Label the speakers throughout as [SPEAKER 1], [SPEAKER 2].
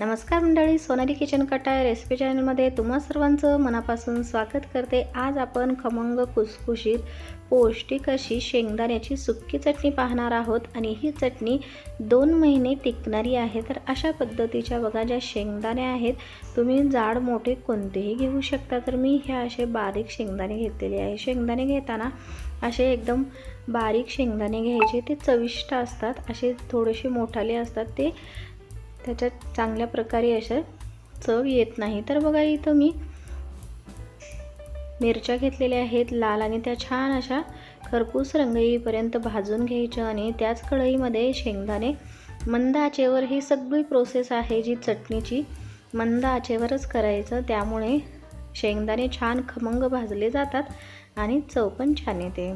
[SPEAKER 1] नमस्कार मंडळी सोनाली किचन कटाय रेसिपी चॅनलमध्ये तुम्हा सर्वांचं मनापासून स्वागत करते. आज आपण खमंग खुसखुशीत पौष्टिक अशी शेंगदाण्याची सुक्की चटणी पाहणार आहोत आणि ही चटणी दोन महिने टिकणारी आहे. तर अशा पद्धतीच्या बघा ज्या शेंगदाणे आहेत तुम्ही जाड मोठे कोणतेही घेऊ शकता. तर मी हे असे बारीक शेंगदाणे घेतलेले आहे. शेंगदाणे घेताना असे एकदम बारीक शेंगदाणे घ्यायचे. ते चविष्ट असतात असे थोडेसे मोठाले असतात. ते त्याच्यात चांगल्या प्रकारे अशा चव येत नाही. तर बघा इथं मी मिरच्या घेतलेल्या आहेत लाल आणि त्या छान अशा खरपूस रंग येईपर्यंत भाजून घ्यायच्या आणि त्याच कढईमध्ये शेंगदाणे मंद आचेवर ही सगळी प्रोसेस आहे जी चटणीची. मंद आचेवरच करायचं त्यामुळे शेंगदाणे छान खमंग भाजले जातात आणि चव पण छान येते.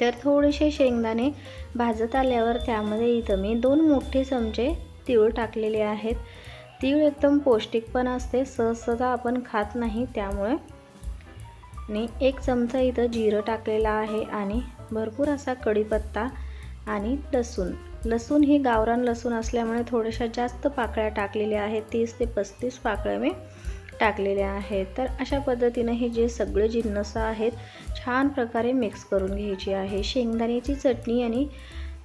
[SPEAKER 1] तर थोडेसे शेंगदाणे भाजत आल्यावर त्यामध्ये इथं मी दोन मोठे चमचे तीळ टाकलेले आहेत. तीळ एकदम पौष्टिक पण असते सहजसहजा आपण खात नाही त्यामुळे. आणि एक चमचा इथं जिरं टाकलेलं आहे आणि भरपूर असा कढीपत्ता आणि लसूण. लसूण ही गावरान लसूण असल्यामुळे थोड्याशा जास्त पाकळ्या टाकलेल्या आहेत तीस ते पस्तीस पाकळ्या मी टाकलेल्या आहेत. तर अशा पद्धतीनं हे जे सगळे जिन्नस आहेत छान प्रकारे मिक्स करून घ्यायची आहे. शेंगदाण्याची चटणी आणि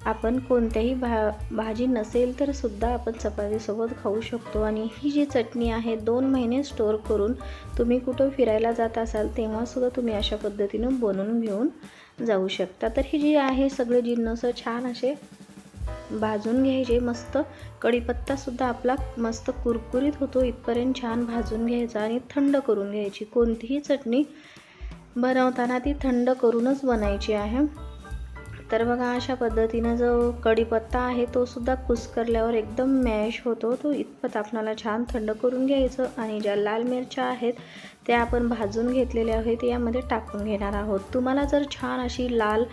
[SPEAKER 1] आपण कोणत्याही भा भाजी नसेल तर सुद्धा आपण चपातीसोबत खाऊ शकतो. आणि ही जी चटणी आहे दोन महिने स्टोअर करून तुम्ही कुठं फिरायला जात असाल तेव्हासुद्धा तुम्ही अशा पद्धतीनं बनवून घेऊन जाऊ शकता. तर ही जी आहे सगळे जिन्नस छान असे भाजून घ्यायचे. मस्त कढीपत्तासुद्धा आपला मस्त कुरकुरीत होतो इथपर्यंत छान भाजून घ्यायचा आणि थंड करून घ्यायची. कोणतीही चटणी बनवताना ती थंड करूनच बनायची आहे. तर बघा अशा पद्धतीनं जो कढीपत्ता आहे तो सुद्धा कुस्करल्यावर एकदम मॅश होतो. तो इतपत आपणाला छान थंड करून घ्यायचं आणि ज्या लाल मिरच्या आहेत त्या आपण भाजून घेतलेल्या आहेत यामध्ये टाकून घेणार आहोत. तुम्हाला जर छान अशी लाल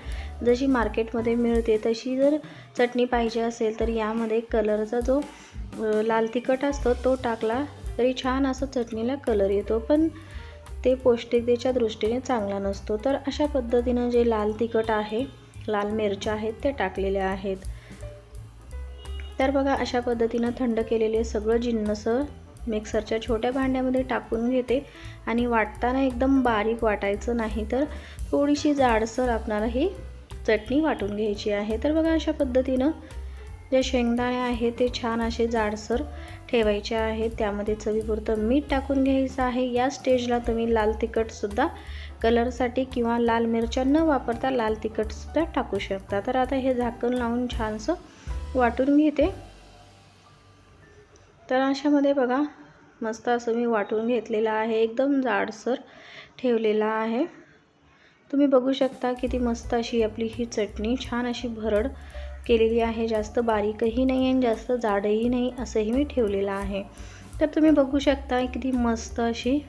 [SPEAKER 1] जशी मार्केटमध्ये मिळते तशी जर चटणी पाहिजे असेल तर यामध्ये कलरचा जो लाल तिखट असतो तो टाकला तरी छान असं चटणीला कलर येतो. पण ते पौष्टिकतेच्या दृष्टीने चांगला नसतो. तर अशा पद्धतीनं जे लाल तिखट आहे लाल मिरच्या आहेत ते टाकलेल्या आहेत. तर बघा अशा पद्धतीनं थंड केलेले सगळं जिन्नसं मिक्सरच्या छोट्या भांड्यामध्ये टाकून घेते. आणि वाटताना एकदम बारीक वाटायचं नाही तर थोडीशी जाडसर आपणाला ही चटणी वाटून घ्यायची आहे. तर बघा अशा पद्धतीनं जे शेंगदाणे आहे ते छान असे जाडसर ठेवायचे आहेत. त्यामध्ये चवीपुरतं मीठ टाकून घ्यायचं आहे. या स्टेजला तुम्ही लाल तिखटसुद्धा कलरसाठी किंवा लाल मिरच्या न वापरता लाल तिखटसुद्धा टाकू शकता. तर आता हे झाकण लावून छानसं वाटून घेते. तर अशामध्ये बघा मस्त असं मी वाटून घेतलेलं आहे. एकदम जाडसर ठेवलेला आहे. तुम्ही बघू शकता किती मस्त अशी आपली ही चटणी छान अशी भरड केलेली आहे. जास्त बारीकही नाही आणि जास्त जाडही नाही असंही मी ठेवलेलं आहे. तर तुम्ही बघू शकता किती मस्त अशी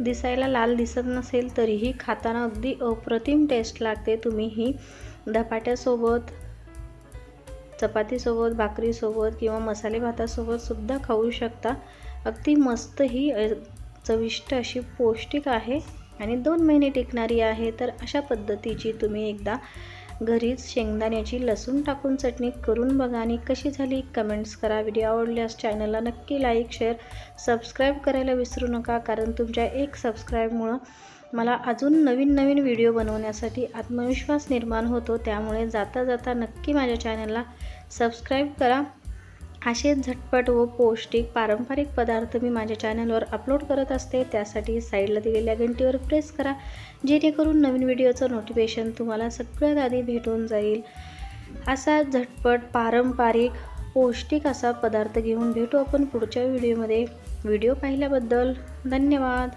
[SPEAKER 1] दिसायला लाल दिसत नसेल तरीही खाताना अगदी अप्रतिम टेस्ट लागते. तुम्ही ही धपाट्यासोबत चपातीसोबत भाकरीसोबत किंवा मसाले भातासोबत सुद्धा खाऊ शकता. अगदी मस्त ही चविष्ट अशी पौष्टिक आहे आणि दोन महिने टिकणारी आहे. तर अशा पद्धतीची तुम्ही एकदा घरीच शेंगदाण्याची लसूण टाकून चटणी करून बघा आणि कशी झाली कमेंट्स करा. व्हिडिओ आवडल्यास चॅनलला नक्की लाईक शेअर सबस्क्राईब करायला विसरू नका. कारण तुमच्या एक सबस्क्राईबमुळं मला अजून नवीन नवीन व्हिडिओ बनवण्यासाठी आत्मविश्वास निर्माण होतो. त्यामुळे जाता जाता नक्की माझ्या चॅनलला सबस्क्राईब करा. असे झटपट व पौष्टिक पारंपरिक पदार्थ मी माझ्या चॅनलवर अपलोड करत असते त्यासाठी साईडला दिलेल्या घंटीवर प्रेस करा जेणेकरून नवीन व्हिडिओचं नोटिफिकेशन तुम्हाला सगळ्यात आधी भेटून जाईल. असा झटपट पारंपरिक पौष्टिक असा पदार्थ घेऊन भेटू आपण पुढच्या व्हिडिओमध्ये. व्हिडिओ पाहिल्याबद्दल धन्यवाद.